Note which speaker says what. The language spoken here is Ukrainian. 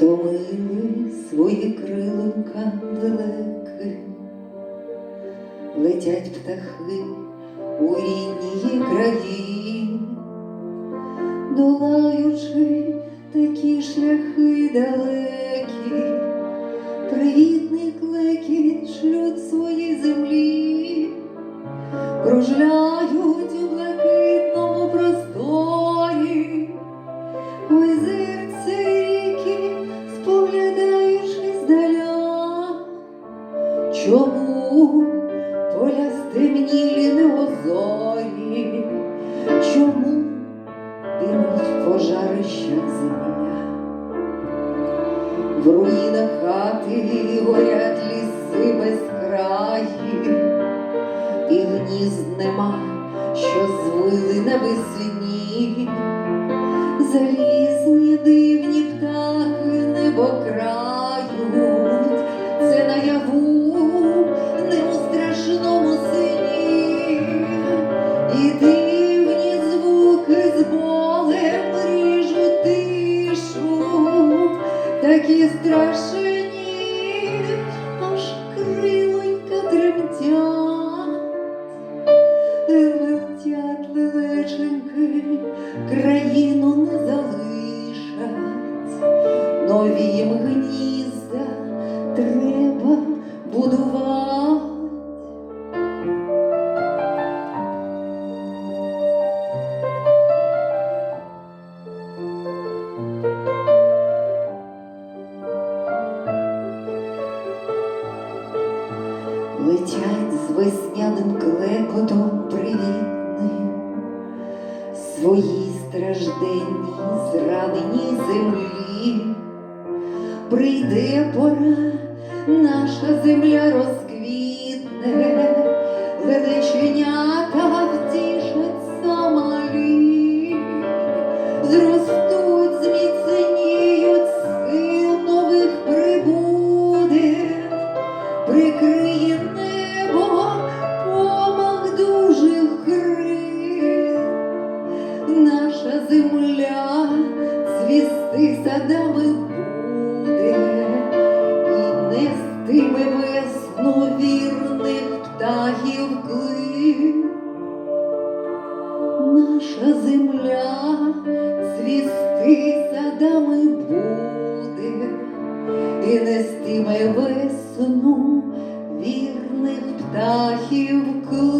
Speaker 1: стомили свої крилинка далеки, летять птахи у рідні краї, долаючи такі шляхи далекі, привітний клекіт шлють свої землі, кружляють чому поля стемнілі не озорі, чому димить пожарища земля, в руїнах хати горять ліси безкраї, і гнізд нема, що звили на такі аж крилонька тремтять. Летять лелеченьки, країну не залишать, нові їм летять з весняним клекотом привітним, своїй стражденній зраненій землі. Прийде пора, наша земля розквітне, цвісти садами буде і нестиме весну вірних птахів клик. Наша земля цвісти садами буде і нестиме весну вірних птахів клик.